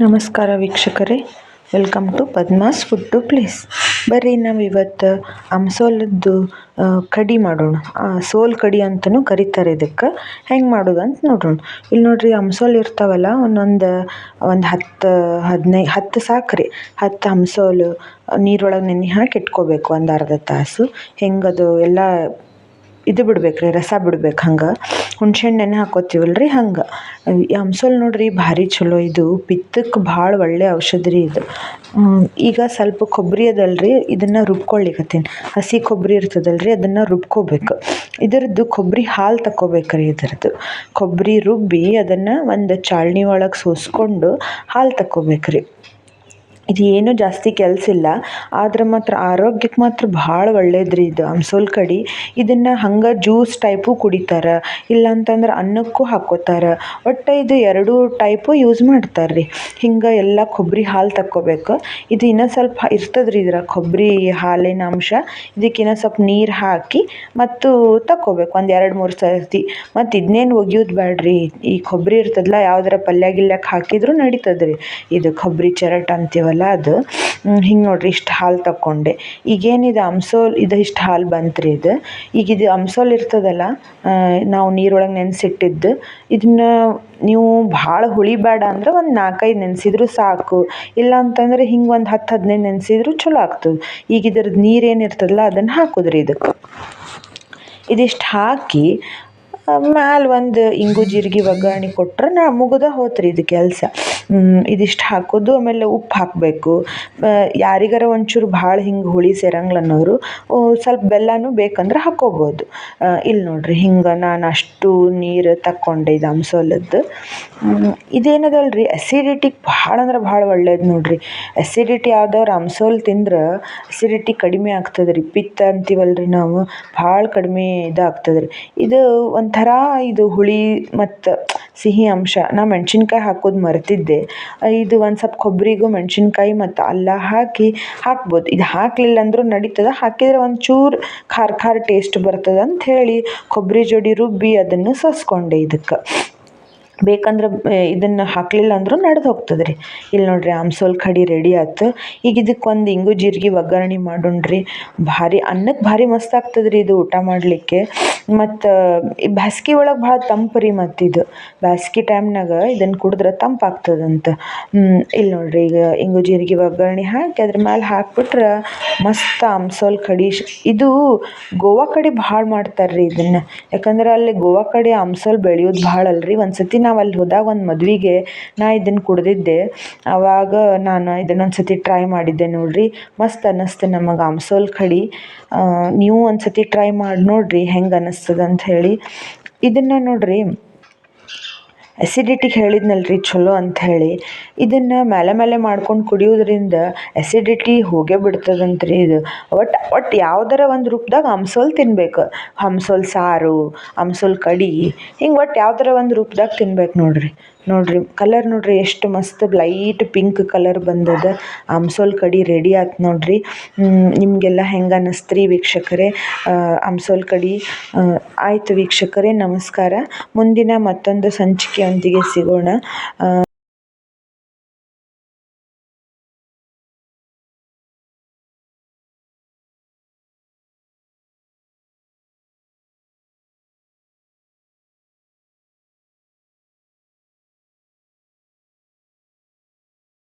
ನಮಸ್ಕಾರ ವೀಕ್ಷಕರೇ. Welcome to Padma's food to place ಬರ್ರಿ ನಾವು ಇವತ್ತು ಅಮ್ಸೋಲದ್ದು ಆ, ಕಡಿ ಮಾಡೋಣ. ಸೋಲ್ ಕಡಿ ಅಂತಲೂ ಕರೀತಾರೆ ಇದಕ್ಕೆ. ಹೆಂಗೆ ಮಾಡೋದು ಅಂತ ನೋಡೋಣ. ಇಲ್ಲಿ ನೋಡ್ರಿ ಅಮ್ಸೋಲ್ ಇರ್ತಾವಲ್ಲ ಒಂದೊಂದು ಒಂದು ಹತ್ತು ಹದಿನೈದು ಹತ್ತು ಸಾಕ್ರಿ. ಹತ್ತು ಅಮ್ಸೋಲು ನೀರೊಳಗೆ ನೆನೆ ಹಾಕಿ ಇಟ್ಕೋಬೇಕು ಒಂದು ಅರ್ಧ ತಾಸು. ಹೆಂಗದು ಎಲ್ಲ ಇದು ಬಿಡ್ಬೇಕು ರೀ ರಸ ಬಿಡ್ಬೇಕು ಹಂಗೆ. ಹುಣ್ಸೆಹಣ್ಣು ನೆನೆ ರೀ ಹಂಗೆ. ಈ ನೋಡಿರಿ ಭಾರಿ ಚಲೋ ಇದು. ಪಿತ್ತಕ್ಕೆ ಭಾಳ ಒಳ್ಳೆ ಔಷಧಿ ರೀ ಇದು. ಈಗ ಸ್ವಲ್ಪ ಕೊಬ್ಬರಿ ಅದಲ್ರಿ, ಇದನ್ನು ರುಬ್ಕೊಳ್ಳಿಕತ್ತೀನಿ. ಹಸಿ ಕೊಬ್ಬರಿ ಇರ್ತದಲ್ರಿ, ಅದನ್ನು ರುಬ್ಕೋಬೇಕು. ಇದರದ್ದು ಕೊಬ್ಬರಿ ಹಾಲು ತಗೋಬೇಕ್ರಿ ಇದರದ್ದು. ಕೊಬ್ಬರಿ ರುಬ್ಬಿ ಅದನ್ನು ಒಂದು ಚಾಳ್ನಿ ಒಳಗೆ ಸೋಸ್ಕೊಂಡು ಹಾಲು ತಗೋಬೇಕ್ರಿ ಇದು ಏನು ಜಾಸ್ತಿ ಕೆಲಸ ಇಲ್ಲ, ಆದ್ರೆ ಮಾತ್ರ ಆರೋಗ್ಯಕ್ಕೆ ಮಾತ್ರ ಭಾಳ ರೀ ಇದು. ಅಂಸೋಲ್ ಕಡಿ ಇದನ್ನು ಹಂಗೆ ಜ್ಯೂಸ್ ಟೈಪು ಕುಡಿತಾರೆ ಇಲ್ಲ ಅಂತಂದ್ರೆ ಅನ್ನಕ್ಕೂ ಹಾಕೋತಾರ. ಒಟ್ಟು ಇದು ಎರಡು ಟೈಪು ಯೂಸ್ ಮಾಡ್ತಾರೆ ರೀ ಹಿಂಗೆ ಎಲ್ಲ ಕೊಬ್ಬರಿ ಹಾಲು ತಕ್ಕೋಬೇಕು. ಇದು ಇನ್ನೂ ಸ್ವಲ್ಪ ಇರ್ತದೆ ರೀ ಇದರ ಕೊಬ್ಬರಿ ಹಾಲಿನ ಅಂಶ. ಇದಕ್ಕೆ ಸ್ವಲ್ಪ ನೀರು ಹಾಕಿ ಮತ್ತು ತಕ್ಕೋಬೇಕು ಒಂದು ಎರಡು ಮೂರು ಸರ್ತಿ. ಮತ್ತು ಇದನ್ನೇನು ಒಗಿಯೋದು ಬೇಡ್ರಿ ಈ ಕೊಬ್ಬರಿ ಇರ್ತದಲ್ಲ ಯಾವ್ದಾರ ಪಲ್ಯ ಗಿಲ್ಯಕ್ಕೆ ಹಾಕಿದ್ರು ನಡೀತದೆ ರೀ ಇದು ಕೊಬ್ಬರಿ ಚರಟ್ ಅಂತೀವಲ್ಲ ಅದು. ಹಿಂಗೆ ನೋಡ್ರಿ ಇಷ್ಟು ಹಾಲು ತಕ್ಕೊಂಡೆ. ಈಗೇನಿದು ಅಂಸೋಲ್ ಇದು ಇಷ್ಟು ಹಾಲು ಬಂತ್ರಿ ಇದು. ಈಗ ಇದು ಅಂಸೋಲ್ ಇರ್ತದಲ್ಲ ನಾವು ನೀರೊಳಗೆ ನೆನೆಸಿಟ್ಟಿದ್ದು. ಇದನ್ನ ನೀವು ಭಾಳ ಹುಳಿ ಬೇಡ ಅಂದ್ರೆ ಒಂದು ನಾಲ್ಕೈದು ನೆನೆಸಿದ್ರು ಸಾಕು. ಇಲ್ಲ ಅಂತಂದ್ರೆ ಹಿಂಗೆ ಒಂದು ಹತ್ತು ಹದಿನೈದು ನೆನೆಸಿದ್ರು ಚಲೋ ಆಗ್ತದೆ. ಈಗ ಇದ್ರದ್ದು ನೀರು ಏನಿರ್ತದಲ್ಲ ಅದನ್ನು ಹಾಕೋದ್ರಿ ಇದಕ್ಕೆ ಇದಿಷ್ಟು ಹಾಕಿ ಮ್ಯಾಲೆ ಒಂದು ಇಂಗು ಜೀರಿಗೆ ಒಗ್ಗರಣೆ ಕೊಟ್ರೆ ನಾ ಮುಗ್ದ ಹೋತ್ರಿ ಇದು ಕೆಲಸ. ಇದಿಷ್ಟು ಹಾಕೋದು, ಆಮೇಲೆ ಉಪ್ಪು ಹಾಕಬೇಕು. ಯಾರಿಗಾರ ಒಂಚೂರು ಭಾಳ ಹಿಂಗೆ ಹುಳಿ ಸೇರಂಗಿಲ್ಲ ಅನ್ನೋರು ಸ್ವಲ್ಪ ಬೆಲ್ಲನೂ ಬೇಕಂದ್ರೆ ಹಾಕ್ಕೋಬೋದು ಇಲ್ಲಿ ನೋಡ್ರಿ ಹಿಂಗೆ ನಾನು ಅಷ್ಟು ನೀರು ತಕ್ಕೊಂಡೆ ಇದು ಅಂಸೋಲದ್ದು ಇದೇನದಲ್ಲ ಇದೇನದಲ್ರಿ ಅಸಿಡಿಟಿಗೆ ಭಾಳ ಅಂದ್ರೆ ಭಾಳ ಒಳ್ಳೇದು ನೋಡ್ರಿ. ಅಸಿಡಿಟಿ ಆದವ್ರು ಅಂಸೋಲ್ ತಿಂದ್ರೆ ಅಸಿಡಿಟಿ ಕಡಿಮೆ ಆಗ್ತದೆ ರೀ ಪಿತ್ತ ಅಂತೀವಲ್ರಿ ನಾವು, ಭಾಳ ಕಡಿಮೆ ಇದಾಗ್ತದೆ ರೀ ಇದು ಒಂಥರ ಇದು ಹುಳಿ ಮತ್ತು ಸಿಹಿ ಅಂಶ. ನಾ ಮೆಣಸಿನ್ಕಾಯಿ ಹಾಕೋದು ಮರ್ತಿದ್ದೆ. ಇದು ಒಂದು ಸ್ವಲ್ಪ ಕೊಬ್ಬರಿಗೂ ಮೆಣಸಿನ್ಕಾಯಿ ಮತ್ತು ಅಲ್ಲ ಹಾಕಿ ಹಾಕ್ಬೋದು. ಇದು ಹಾಕಲಿಲ್ಲ ಅಂದರೂ ನಡೀತದೆ. ಹಾಕಿದ್ರೆ ಒಂಚೂರು ಖಾರ ಖಾರ ಟೇಸ್ಟ್ ಬರ್ತದೆ ಹೇಳಿ ಕೊಬ್ಬರಿ ಜೋಡಿ ರುಬ್ಬಿ ಅದನ್ನು ಸೋಸ್ಕೊಂಡೆ ಇದಕ್ಕೆ. ಬೇಕಂದ್ರೆ ಇದನ್ನು ಹಾಕಲಿಲ್ಲ ಅಂದರೂ ನಡೆದು ಹೋಗ್ತದೆ ರೀ ಇಲ್ಲಿ ನೋಡ್ರಿ ಆಮ್ಸೋಲ್ ಕಡಿ ರೆಡಿ ಆಯ್ತು ಈಗ ಇದಕ್ಕೆ ಒಂದು ಇಂಗು ಜೀರಿಗೆ ಒಗ್ಗರಣೆ ಮಾಡೋಣ್ರಿ. ಭಾರಿ ಅನ್ನಕ್ಕೆ ಭಾರಿ ಮಸ್ತ್ ಆಗ್ತದೆ ಇದು ಊಟ ಮಾಡಲಿಕ್ಕೆ. ಮತ್ತು, ಈ ಬ್ಯಾಸ್ಗೆ ಒಳಗೆ ಭಾಳ ತಂಪು ರೀ ಮತ್ತು ಇದು. ಬ್ಯಾಸ್ಗೆ ಟೈಮ್ನಾಗ ಇದನ್ನು ಕುಡಿದ್ರೆ ತಂಪಾಗ್ತದಂತ ಇಲ್ಲಿ ನೋಡ್ರಿ, ಈಗ ಇಂಗು ಜೀರಿಗೆ ಒಗ್ಗರಣೆ ಹಾಕಿ ಅದ್ರ ಮ್ಯಾಲೆ ಹಾಕ್ಬಿಟ್ರೆ ಮಸ್ತ್ ಆಮ್ಸೋಲ್ ಕಡಿ ಇದು ಗೋವಾ ಕಡೆ ಭಾಳ ಮಾಡ್ತಾರೆ ರೀ ಇದನ್ನು. ಯಾಕಂದ್ರೆ ಅಲ್ಲಿ ಗೋವಾ ಕಡೆ ಆಮ್ಸೋಲ್ ಬೆಳೆಯೋದು ಭಾಳ ಅಲ್ರಿ ಒಂದು ಸತಿ ನಾವು ಅಲ್ಲಿ ಹೋದಾಗ ಒಂದು ಮದುವೆಗೆ ನಾ ಇದನ್ನು ಕುಡಿದಿದ್ದೆ. ಆವಾಗ ನಾನು ಇದನ್ನು ಒಂದು ಸತಿ ಟ್ರೈ ಮಾಡಿದ್ದೆ ನೋಡಿರಿ. ಮಸ್ತ್ ಅನ್ನಿಸ್ತು ನಮಗೆ ಅಮ್ಸೋಲ್ ಆ, ನೀವು ಒಂದು ಸತಿ ಟ್ರೈ ಮಾಡಿ ನೋಡಿರಿ ಹೆಂಗೆ ಅನ್ನಿಸ್ತದೆ ಅಂತ ಹೇಳಿ. ಇದನ್ನು ನೋಡ್ರಿ ಅಸಿಡಿಟಿಗೆ ಹೇಳಿದ್ನಲ್ರಿ ಚಲೋ ಅಂತ ಹೇಳಿ. ಇದನ್ನು ಮೇಲೆ ಮೇಲೆ ಮಾಡ್ಕೊಂಡು ಕುಡಿಯೋದ್ರಿಂದ ಅಸಿಡಿಟಿ ಹೋಗೇ ಬಿಡ್ತದಂತ್ರಿ ಇದು. ಒಟ್ಟು ಒಟ್ಟು ಯಾವ್ದಾರ ಒಂದು ರೂಪದಾಗ ಹಂಸೋಲ್ ತಿನ್ಬೇಕು. ಹಂಸೋಲ್ ಸಾರು, ಹಂಸೋಲ್ ಕಡಿ, ಹಿಂಗೆ ಒಟ್ಟು ಯಾವ್ದಾರ ಒಂದು ರೂಪದಾಗ ತಿನ್ಬೇಕು ನೋಡ್ರಿ. ನೋಡ್ರಿ ಕಲರ್ ನೋಡ್ರಿ ಎಷ್ಟು ಮಸ್ತ್ ಲೈಟ್ ಪಿಂಕ್ ಕಲರ್ ಬಂದದ. ಅಮ್ಸೋಲ್ ಕಡಿ ರೆಡಿ ಆಯ್ತು ನೋಡ್ರಿ. ನಿಮಗೆಲ್ಲ ಹೆಂಗೆ ಅನ್ನಿಸ್ತ್ರಿ ವೀಕ್ಷಕರೇ? ಆ, ಅಮ್ಸೋಲ್ ಕಡಿ ಆಯ್ತು ವೀಕ್ಷಕರೇ ನಮಸ್ಕಾರ. ಮುಂದಿನ ಮತ್ತೊಂದು ಸಂಚಿಕೆಯೊಂದಿಗೆ ಸಿಗೋಣ.